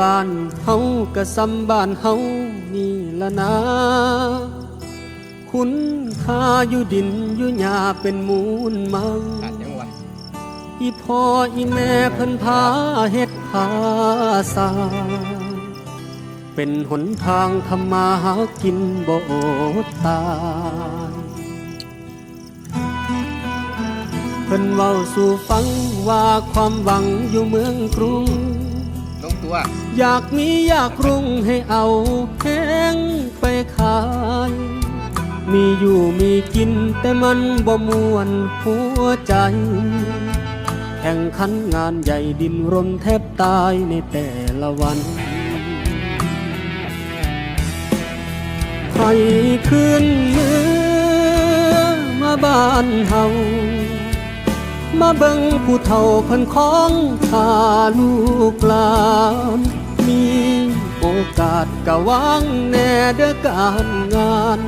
บ้านเฮาก็ซ้ำบ้านเฮานี่ละนะคุณค่าอยู่ดินอยู่หญ้าเป็นมูลมังอีพ่ออีแม่เพิ่นพาเฮ็ดพาสาเป็นหนทางทำมาหากินบ่ตายเพิ่นเว้าสู่ฟังว่าความหวังอยู่เมืองกรุง ว อยากมีอยากรุ่งให้เอาแข้งไปขาย มีอยู่มีกินแต่มันบ่มวนหัวใจ แข่งขันงานใหญ่ดินรนแทบตายในแต่ละวันให้คืนเมือมาบ้านเฮา มาเบิ่งผู้เฒ่าเพิ่นของข้าลูกหลานมีโอกาสกะวางแน่เด้อการงาน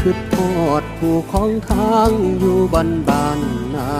คือทอดผู้ของทางอยู่บ้านบ้านนา